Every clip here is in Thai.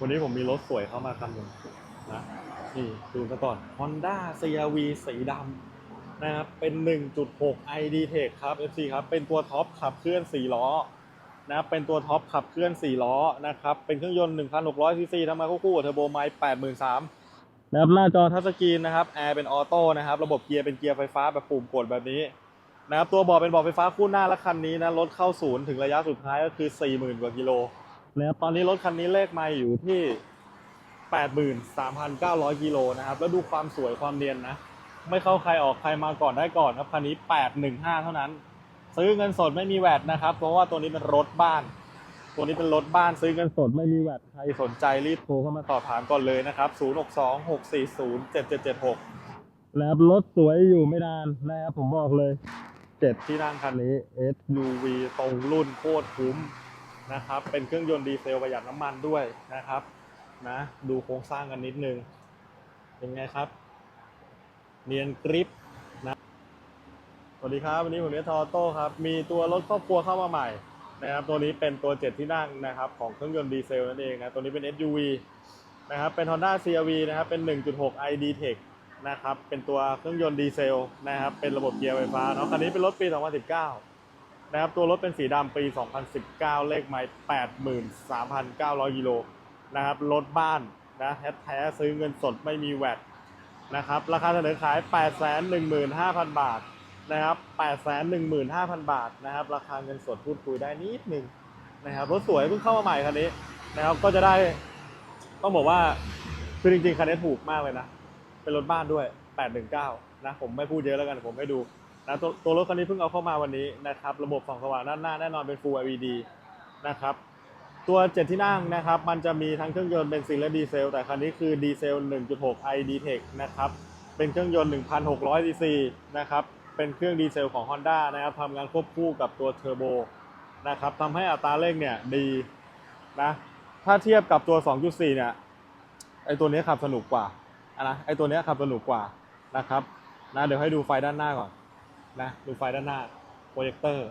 วันนี้ผมมีรถสวยเข้ามาคันหนึ่งนะนี่ดูกันก่อน Honda CRV สีดำนะครับเป็น 1.6 ID Tech ครับ FC ครับ เป็นตัวท็อปขับเคลื่อน 4 ล้อนะครับเป็นตัวท็อปขับเคลื่อน 4 ล้อนะครับเป็นเครื่องยนต์ 1,600ซีซีทำมาคู่ๆกับเทอร์โบไมล์83,000นะครับหน้าจอทัชสกรีนนะครับแอร์เป็นออโต้นะครับระบบเกียร์เป็นเกียร์ไฟฟ้าแบบปุ่มกดแบบนี้นะครับตัวเบาะเป็นเบาะไฟฟ้าคู่หน้าและคันนี้นะรถเข้าศูนย์ถึงระยะสุดท้ายก็คือ 40,000 กว่ากิโล นะครับตอนนี้รถคันนี้เลขไม่อยู่ที่ 83,900กิโลนะครับ แล้วดูความสวยความเนียนนะ ไม่เข้าใครออกใครมาก่อนได้ก่อนครับคันนี้ 815 เท่านั้น ซื้อเงินสดไม่มีแวดนะครับ เพราะว่าตัวนี้เป็นรถบ้าน ตัวนี้เป็นรถบ้านซื้อเงินสดไม่มีแวดใครสนใจรีบโทรเข้ามาสอบถามก่อนเลยนะครับ 062-640-7776 แล้วรถสวยอยู่ไม่นานนะครับผมบอกเลยเจ็ดที่นั่งคันนี้ SUV ตรงรุ่นโคตรคุ้ม นะครับ เป็นเครื่องยนต์ดีเซลประหยัดน้ำมันด้วยนะครับนะดูโครงสร้างกันนิดนึง เป็นไงครับ เนียนกริปนะสวัสดีครับ วันนี้ผมเนทอโต้ครับ มีตัวรถครอบครัวเข้ามาใหม่นะครับ ตัวนี้เป็นตัว 7 ที่นั่งนะครับ ของเครื่องยนต์ดีเซลนั่นเองนะ ตัวนี้เป็น SUV นะครับ เป็น Honda CRV นะครับ เป็น 1.6 ID Tech นะครับ เป็นตัวเครื่องยนต์ดีเซลนะครับ เป็นระบบเกียร์ไฟฟ้าเนาะ คันนี้เป็นรถปี 2019 นะครับตัวรถเป็นสีดำปี 2019 เลขไมล์83,900กิโลนะครับรถบ้านนะแท้ๆซื้อเงินสดไม่มีแวดนะครับราคาเสนอขาย 815,000 บาทนะครับ815,000 บาทนะครับราคาเงินสดพูดคุยได้นิดนึงนะครับรถสวยเพิ่งเข้ามาใหม่คันนี้นะครับก็จะได้ต้องบอกว่าคือจริงๆคันนี้ถูกมากเลยนะ เป็นรถบ้านด้วย 819 นะ ผมไม่พูดเยอะแล้วกันผมให้ดู นะตัวตัวรถคันนี้เพิ่งเอาเข้ามาวันนี้นะครับ ระบบส่องสว่างด้านหน้าแน่นอนเป็น Full LED นะครับ ตัว7ที่นั่งนะครับ มันจะมีทั้งเครื่องยนต์เบนซินและดีเซล แต่คันนี้คือดีเซล 1.6 ID Tech นะครับ เป็นเครื่องยนต์ 1,600 cc นะครับ เป็นเครื่องดีเซลของ Honda นะครับทำงานควบคู่กับตัวเทอร์โบนะครับทำให้อัตราเร่งเนี่ยดีนะ ถ้าเทียบกับตัว 2.4 เนี่ย ไอตัวนี้ขับสนุกกว่านะ ไอตัวนี้ขับสนุกกว่านะครับ นะ เดี๋ยวให้ดูไฟด้านหน้าก่อน นะดูไฟด้านหน้าโปรเจคเตอร์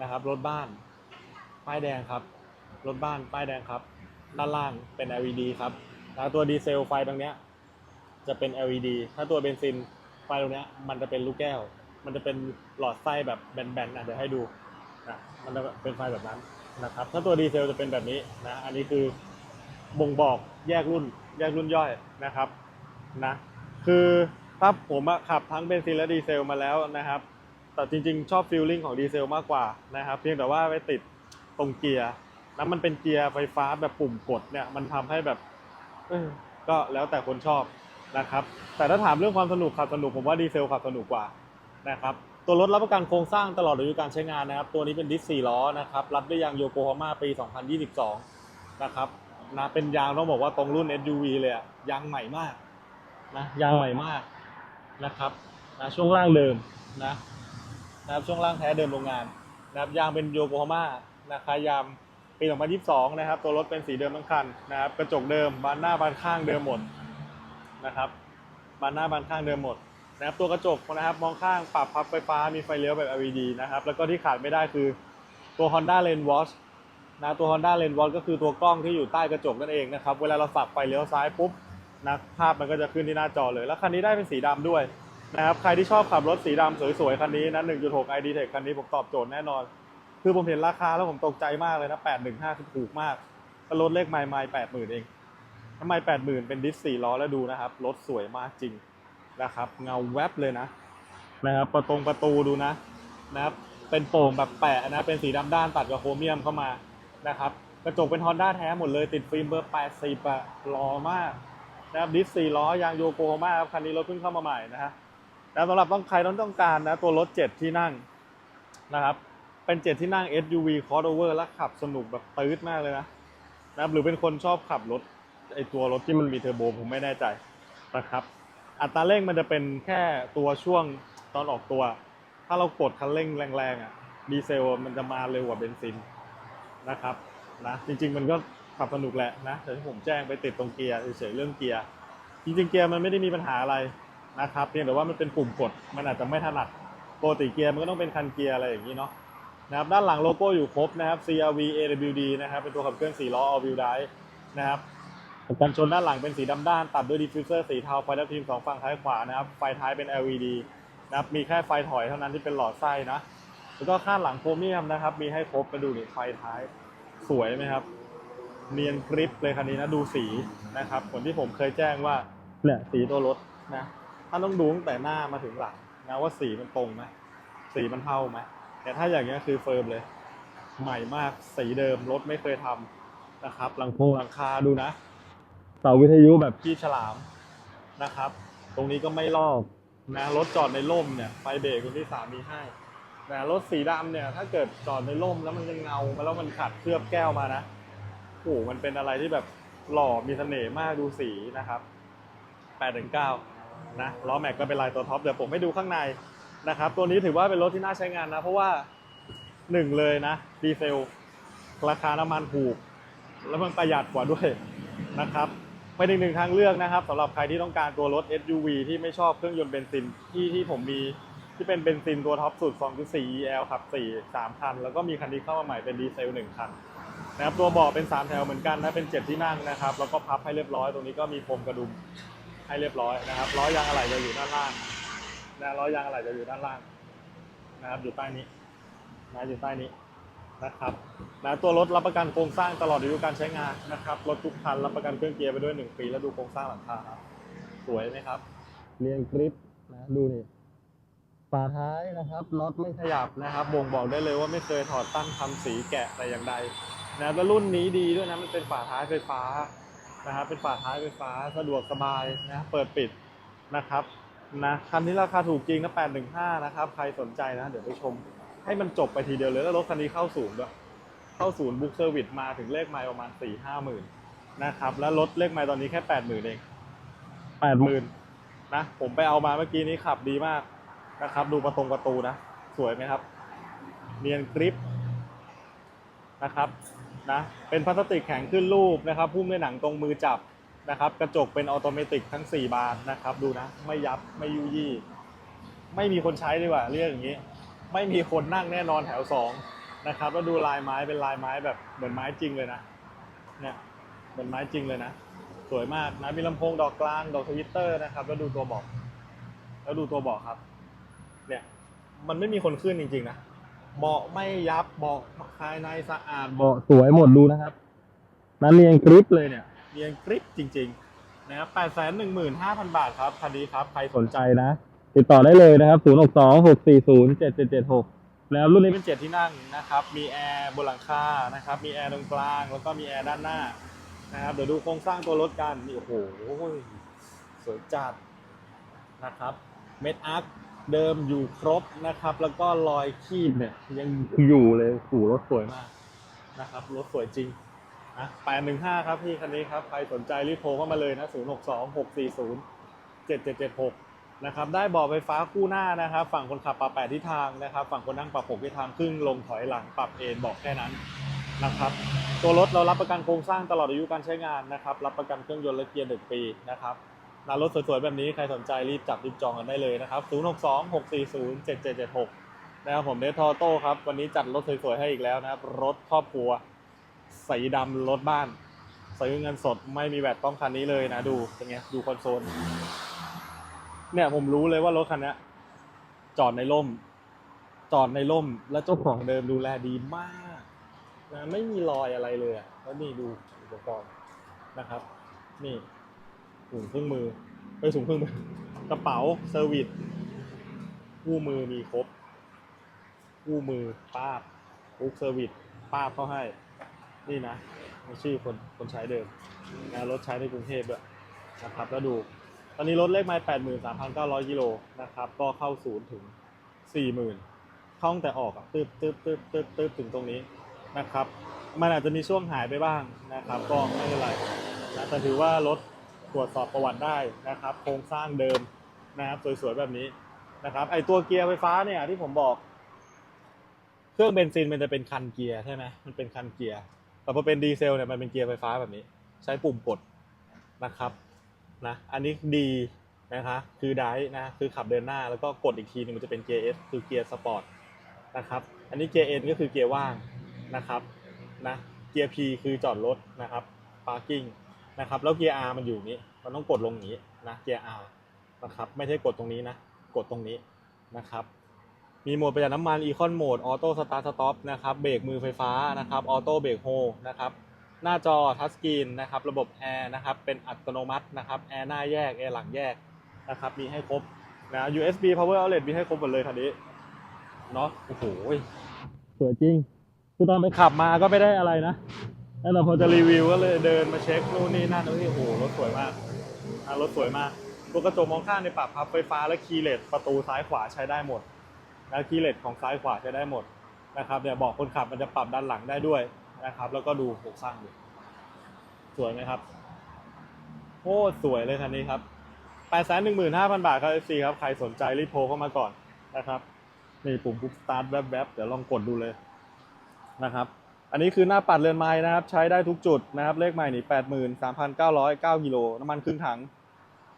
นะครับรถบ้านป้ายแดงครับรถบ้านป้ายแดงครับ ด้านล่างเป็น LED ครับแล้วตัวดีเซลไฟตรงเนี้ยจะเป็น LED ถ้าตัวเบนซินไฟตรงเนี้ยมันจะเป็นลูกแก้ว มันจะเป็นหลอดไส้แบบแบนๆนะเดี๋ยวให้ดูนะมันจะเป็นไฟแบบนั้นนะครับ ถ้าตัวดีเซลจะเป็นแบบนี้นะอันนี้คือบ่งบอกแยกรุ่นแยกรุ่นย่อยนะครับนะคือ ถ้าผมขับทั้งเบนซินและดีเซลมาแล้วนะครับ แต่จริงๆ ชอบฟีลลิ่งของดีเซลมากกว่านะครับ เพียงแต่ว่าไปติดตรงเกียร์แล้วมันเป็นเกียร์ไฟฟ้าแบบปุ่มกดเนี่ยมันทำให้แบบก็แล้วแต่คนชอบนะครับ แต่ถ้าถามเรื่องความสนุกขับสนุกผมว่าดีเซลขับสนุกกว่านะครับตัวรถรับประกันโครงสร้างตลอดอายุการใช้งานนะครับ ตัวนี้เป็นดิส4ล้อนะครับรับด้วยยางโยโกฮาม่าปี 2022 นะครับนะเป็นยางต้องบอกว่าตรงรุ่น SUV เลยอะยางใหม่มากนะยางใหม่มาก นะครับนะช่วงล่างเดิมนะนะครับช่วงล่างแท้เดิมโรงงานนะครับยางเป็นโยโกฮาม่านะครับยางปี2022 นะครับ ตัวรถเป็นสีเดิมทั้งคันนะครับ กระจกเดิมบานหน้าบานข้างเดิมหมดนะครับบานหน้าบานข้างเดิมหมดนะครับตัวกระจกนะครับมองข้างปรับพับไฟฟ้ามีไฟเลี้ยวแบบ LED นะครับ แล้วก็ที่ขาดไม่ได้คือตัว Honda Lane Watch นะตัว Honda Lane Watch ก็คือตัวกล้องที่อยู่ใต้กระจกนั่นเองนะครับ เวลาเราสับไฟเลี้ยวซ้ายปุ๊บ นะภาพมันก็จะขึ้นที่หน้าจอเลย แล้วคันนี้ได้เป็นสีดำด้วยนะครับใครที่ชอบขับรถสีดำสวยๆ คันนี้นะ 1.6 ID Tech คันนี้ผมตอบโจทย์แน่นอน คือผมเห็นราคาแล้วผมตกใจมากเลยนะ 815คือถูกมากก็รถเลขไมล์ไมล์80,000 เองทำไม80,000 เป็นดิส4ล้อแล้วดูนะครับ รถสวยมากจริงนะครับ เงาแวบเลยนะนะครับประตงประตูดูนะนะครับเป็นโป่งแบบแปะนะ เป็นสีดำด้านตัดกับโครเมียมเข้ามานะครับกระจกเป็น Honda แท้หมดเลยติดฟิล์มเบอร์80อะหล่อมาก นะครับดิสสี่ล้อยางโยโกฮาม่าครับคันนี้รถเพิ่งเข้ามาใหม่นะฮะแล้วสำหรับต้องใครต้องต้องการนะตัวรถ 7 ที่นั่งนะครับเป็น 7 ที่นั่ง SUV crossover แล้วขับสนุกแบบตื้ดมากเลยนะนะครับหรือเป็นคนชอบขับรถไอตัวรถที่มันมีเทอร์โบผมไม่แน่ใจนะครับอัตราเร่งมันจะเป็นแค่ตัวช่วงตอนออกตัว ถ้าเรากดคันเร่งแรงๆอะดีเซลมันจะมาเร็วกว่าเบนซินนะครับนะจริงๆมันก็ ขับสนุกแหละนะแต่ที่ผมแจ้งไปติดตรงเกียร์เฉยๆเรื่องเกียร์จริงๆเกียร์มันไม่ได้มีปัญหาอะไรนะครับเพียงแต่ว่ามันเป็นปุ่มกดมันอาจจะไม่ถนัดปกติเกียร์มันก็ต้องเป็นคันเกียร์อะไรอย่างนี้เนาะนะครับด้านหลังโลโก้อยู่ครบนะครับ CRV AWD นะครับเป็นตัวขับเคลื่อน4ล้อ all wheel drive นะครับกันชนด้านหลังเป็นสีดำด้านตัดด้วยดิฟฟิวเซอร์สีเทาไฟทับทิมสองฝั่งท้ายขวานะครับไฟท้ายเป็น LED นะครับมีแค่ไฟถอยเท่านั้นที่เป็นหลอดไส้นะแล้วก็ข้างหลังโครเมียมนะครับ มีให้ครบมาดูนี่ไฟท้ายสวยไหมครับ เนียนกริปเลยคันนี้นะดูสีนะครับผลที่ผมเคยแจ้งว่าเนี่ยสีตัวรถนะท่านต้องดูตั้งแต่หน้ามาถึงหลังนะว่าสีมันตรงไหมสีมันเท่าไหมแต่ถ้าอย่างเงี้ยคือเฟิร์มเลย ใหม่มากสีเดิมรถไม่เคยทำนะครับหลังโพงหลังคาดูนะเสาวิทยุแบบขี้ฉลามนะครับ ตรงนี้ก็ไม่ลอกนะรถจอดในร่มเนี่ยไฟเบรกคุณที่สามมีให้นะรถสีดำเนี่ยถ้าเกิดจอดในร่มแล้วมันจะเงามาแล้วมันขัดเคลือบแก้วมานะ โอ้โหมันเป็นอะไรที่แบบหล่อมีเสน่ห์มากดูสีนะครับ8ถึง9นะล้อแม็กก็เป็นลายตัวท็อปเดี๋ยวผมให้ดูข้างในนะครับ ตัวนี้ถือว่าเป็นรถที่น่าใช้งานนะ เพราะว่าหนึ่งเลยนะ ดีเซล ราคาน้ำมันถูก แล้วมันประหยัดกว่าด้วยนะครับเป็นอีกหนึ่งทางเลือกนะครับสำหรับใครที่ต้องการตัวรถ SUV ที่ไม่ชอบเครื่องยนต์เบนซินที่ที่ผมมีที่เป็นเบนซินตัวท็อปสุด 2.4 EL ขับ 4 3 คัน แล้วก็มีคันนี้เข้ามาใหม่เป็นดีเซล 1 คัน นะครับตัวเบาะเป็น 3 แถวเหมือนกันนะเป็น 7 ที่นั่งนะครับ แล้วก็พับให้เรียบร้อยตรงนี้ก็มีพรมกระดุมให้เรียบร้อยนะครับล้อยางอะไหล่จะอยู่ด้านล่างนะล้อยางอะไหล่จะอยู่ด้านล่างนะครับอยู่ใต้นี้นะอยู่ใต้นี้นะครับนะตัวรถรับประกันโครงสร้างตลอดอายุการใช้งานนะครับรถทุกคันรับประกันเครื่องเกียร์ไปด้วย 1 ปีแล้วดูโครงสร้างหลังคาครับสวยไหมครับ เรียงกริปนะดูนี่ฝาท้ายนะครับน็อตไม่ขยับนะครับบ่งบอกได้เลยว่าไม่เคยถอดตั้งทำสีแกะแต่อย่างใด นะแล้วรุ่นนี้ดีด้วยนะมันเป็นฝาท้ายไฟฟ้านะครับเป็นฝาท้ายไฟฟ้าสะดวกสบายนะเปิดปิดนะครับนะคันนี้ราคาถูกจริงนะ815นะครับใครสนใจนะ เดี๋ยวไปชม ให้มันจบไปทีเดียวเลยแล้วรถคันนี้เข้าศูนย์ด้วยเข้าศูนย์บุ๊กเซอร์วิสมาถึงเลขไมล์ประมาณสี่ห้าหมื่นนะครับแล้วรถเลขไมล์ตอนนี้แค่แปดหมื่นเองแปดหมื่นนะผมไปเอามาเมื่อกี้นี้ขับดีมากนะครับ ดูประตงประตูนะ สวยไหมครับ เนียนกริปนะครับ นะเป็นพลาสติกแข็งขึ้นรูปนะครับพุ่มด้วยหนังตรงมือจับนะครับ กระจกเป็นออโตเมติกทั้ง 4 บานนะครับ ดูนะ ไม่ยับไม่ยุยี่ ไม่มีคนใช้ดีกว่าเรียกอย่างนี้ ไม่มีคนนั่งแน่นอนแถวสองนะครับแล้วดูลายไม้เป็นลายไม้แบบเหมือนไม้จริงเลยนะเนี่ยเหมือนไม้จริงเลยนะ สวยมากนะมีลำโพงดอกกลางดอกทวิตเตอร์นะครับ แล้วดูตัวบอก แล้วดูตัวบอกครับ เนี่ยมันไม่มีคนขึ้นจริงๆนะ เบาะไม่ยับเบาะภายในสะอาดเบาะสวยหมดดูนะครับนั้นเรียงกริปเลยเนี่ยเรียงกริปจริง ๆ นะครับแปดแสนหนึ่งหมื่นห้าพันบาทครับคันนี้ครับ ใครสนใจนะ ติดต่อได้เลยนะครับ0 6 2 6 4 0 7 7 7 6แล้วรุ่นนี้เป็นเจ็ดที่นั่งนะครับ มีแอร์บนหลังคานะครับ มีแอร์ตรงกลาง แล้วก็มีแอร์ด้านหน้านะครับ เดี๋ยวดูโครงสร้างตัวรถกันนี่โอ้โห สวยจัดนะครับ เม็ดอาร์ค เดิมอยู่ครบนะครับ แล้วก็รอยขีดเนี่ยยังอยู่เลยโอ้รถสวยมากนะครับรถสวยจริงนะ815ครับพี่คันนี้ครับ ใครสนใจรีบโทรเข้ามาเลยนะ062 640 7776นย์เจ็ดเจ็ดเจ็ดหกนะครับ ได้บาะไฟฟ้าคู่หน้านะครับ ฝั่งคนขับปรับแปดทิศทางนะครับ ฝั่งคนนั่งปรับหกทิศทางครึ่งลงถอยหลังปรับเอนบอกแค่นั้นนะครับตัวรถเรารับประกันโครงสร้างตลอดอายุการใช้งานนะครับ รับประกันเครื่องยนต์และเกียร์หนึ่งปีนะครับ นารถสวยๆแบบนี้ใครสนใจรีบจับรีบจองกันได้เลยนะครับ 062 640 7776 นะครับผมเดททอโต้ครับ วันนี้จัดรถสวยๆให้อีกแล้วนะครับ รถครอบครัว สีดำรถบ้านซื้อเงินสดไม่มีแวตต้องคันนี้เลยนะดูเป็นไงดูคอนโซล เนี่ยผมรู้เลยว่ารถคันนี้จอดในร่ม จอดในร่ม แล้วเจ้าของเดิมดูแลดีมากนะไม่มีรอยอะไรเลยแล้วนี่ดูอุปกรณ์นะครับ นี่ ถุงเครื่องมือไปถุงเครื่องมือกระเป๋าเซอร์วิสคู่มือมีครบคู่มือป้าบปุ๊กเซอร์วิสป้าบเขาให้ นี่นะมีชื่อคนคนใช้เดิมนะรถใช้ในกรุงเทพด้วยนะครับแล้วดูตอนนี้รถเลขไม้แปดหมื่นสามพันเก้าร้อยกิโลนะครับ ก็เข้าศูนย์ถึงสี่หมื่นเข้าตั้งแต่ออกอะตึ๊บตึ๊บตึ๊บตึ๊บตึ๊บถึงตรงนี้นะครับ มันอาจจะมีช่วงหายไปบ้างนะครับ ก็ไม่เป็นไรนะแต่ถือว่ารถ ตรวจสอบประวัติได้นะครับ โครงสร้างเดิมนะครับ สวยๆ แบบนี้นะครับ ไอตัวเกียร์ไฟฟ้าเนี่ยที่ผมบอก เครื่องเบนซินมันจะเป็นคันเกียร์ใช่ไหมมันเป็นคันเกียร์แต่พอเป็นดีเซลเนี่ยมันเป็นเกียร์ไฟฟ้าแบบนี้ ใช้ปุ่มกดนะครับนะอันนี้ดีนะคะคือไดนะคือขับเดินหน้าแล้วก็กดอีกทีนึงมันจะเป็นเกียร์ S คือเกียร์สปอร์ตนะครับอันนี้เกียร์ N ก็คือเกียร์ว่างนะครับนะเกียร์ P คือจอดรถนะครับ parking นะครับ แล้วเกียร์ R มันอยู่นี้ มันต้องกดลงนี้นะเกียร์ R นะครับ ไม่ใช่กดตรงนี้นะ กดตรงนี้นะครับ มีโหมดประหยัดน้ำมัน Econ Mode Auto Start Stop นะครับเบรกมือไฟฟ้านะครับ Auto Brake Hold นะครับหน้าจอทัชสกรีนนะครับระบบแอร์นะครับเป็นอัตโนมัตินะครับแอร์หน้าแยกแอร์หลังแยกนะครับมีให้ครบนะ USB Power Outlet มีให้ครบหมดเลยคันนี้เนาะโอ้โหสวยจริงคือตอนไปขับมาก็ไม่ได้อะไรนะ แต่พอจะรีวิวก็เลยเดินมาเช็คนู่นนี่นั่นแล้วโอ้โหรถสวยมากอะรถสวยมากตัวกระจกมองข้างในปรับพับไฟฟ้าและคีย์เลสประตูซ้ายขวาใช้ได้หมดนะคีย์เลสของซ้ายขวาใช้ได้หมดนะครับเนี่ยเบอกคนขับมันจะปรับด้านหลังได้ด้วยนะครับ แล้วก็ดูโครงสร้างดูสวยไหมครับโคตรสวยเลยคันนี้ครับ8 1 5 0 0 0บาทครับ FC ครับใครสนใจรีบโทรเข้ามาก่อนนะครับนี่ปุ่มปุ๊บสตาร์ทแวบๆเดี๋ยวลองกดดูเลยนะครับ อันนี้คือหน้าปัดเรือนไม้นะครับ ใช้ได้ทุกจุดนะครับ เลขใหม่นี่แปดหมื่นสามพันเก้าร้อยเก้ากิโลน้ำมันครึ่งถัง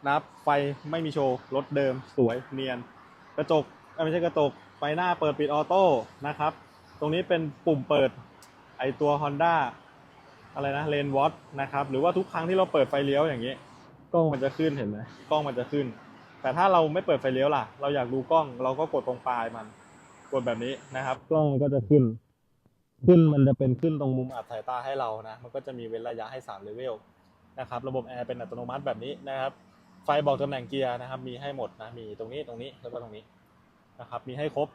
นะครับ ไฟไม่มีโชว์ รถเดิม สวยเนียน กระจกไม่ใช่กระจกไฟหน้าเปิดปิดออโต้นะครับ ตรงนี้เป็นปุ่มเปิดไอตัว Honda อะไรนะเลนวอตนะครับ หรือว่าทุกครั้งที่เราเปิดไฟเลี้ยวอย่างนี้กล้องมันจะขึ้นเห็นไหมกล้องมันจะขึ้น แต่ถ้าเราไม่เปิดไฟเลี้ยวล่ะ เราอยากดูกล้องเราก็กดตรงปลายมัน กดแบบนี้นะครับ กล้องมันก็จะขึ้น ขึ้นมันจะเป็นขึ้นตรงมุมอับสายตาให้เรานะ มันก็จะมีเว้นระยะให้3เลเวลนะครับ ระบบแอร์เป็นอัตโนมัติแบบนี้นะครับ ไฟบอกตำแหน่งเกียร์นะครับ มีให้หมดนะ มีตรงนี้ตรงนี้แล้วก็ตรงนี้นะครับ มีให้ครบ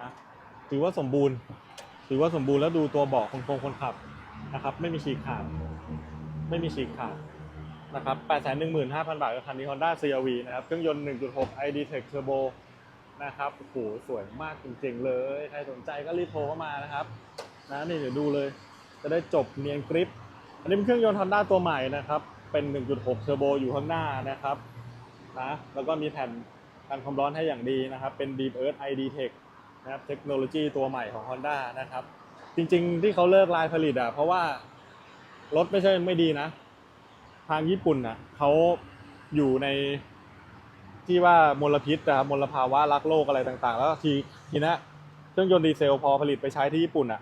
นะ ถือว่าสมบูรณ์ ถือว่าสมบูรณ์แล้วดูตัวเบาะคนคงคนขับนะครับ ไม่มีฉีกขาด ไม่มีฉีกขาดนะครับ815,000 บาทกับคันนี้ Honda CR-V นะครับ เครื่องยนต์ 1.6 ID Tech Turbo นะครับโอ้โหสวยมากจริงๆเลย ใครสนใจก็รีบโทรเข้ามานะครับนะนี่เดี๋ยวดูเลย จะได้จบเนียนกริป อันนี้เป็นเครื่องยนต์ Honda ตัวใหม่นะครับ เป็น 1.6 Turbo อยู่ข้างหน้านะครับนะแล้วก็มีแผ่นกันความร้อนให้อย่างดีนะครับ เป็น Deep Earth ID Tech นะครับเทคโนโลยีตัวใหม่ของ Honda นะครับ จริงๆที่เขาเลิกลายผลิตอะเพราะว่ารถไม่ใช่ไม่ดีนะ ทางญี่ปุ่นน่ะเขาอยู่ใน ที่ว่ามลพิษนะครับมลภาวะรักโลกอะไรต่างๆ แล้วทีทีนะเครื่องยนต์ดีเซลพอผลิตไปใช้ที่ญี่ปุ่นอะ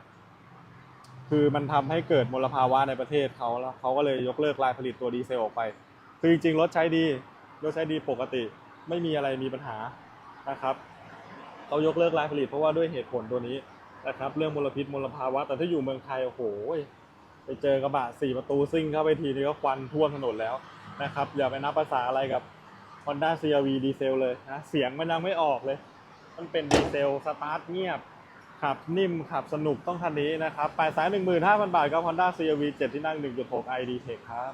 คือมันทำให้เกิดมลภาวะในประเทศเขาแล้วเขาก็เลยยกเลิกลายผลิตตัวดีเซลออกไป คือจริงๆรถใช้ดีรถใช้ดีปกติ ไม่มีอะไรมีปัญหานะครับเขายกเลิกลายผลิตเพราะว่าด้วยเหตุผลตัวนี้นะครับ เรื่องมลพิษมลภาวะ แต่ถ้าอยู่เมืองไทยโอ้โหไปเจอกระบะสี่ประตูซิ่งเข้าไปทีนี้ก็ควันท่วมถนนแล้วนะครับอย่าไปนับภาษาอะไรกับ Honda CR-V ดีเซลเลยนะเสียงมันยังไม่ออกเลย มันเป็นดีเซลสตาร์ทเงียบขับนิ่มขับสนุกต้องคันนี้นะครับไปสาย 15,000 บาทกับ Honda CR-V 7 ที่นั่ง 1.6 ID Tech ครับ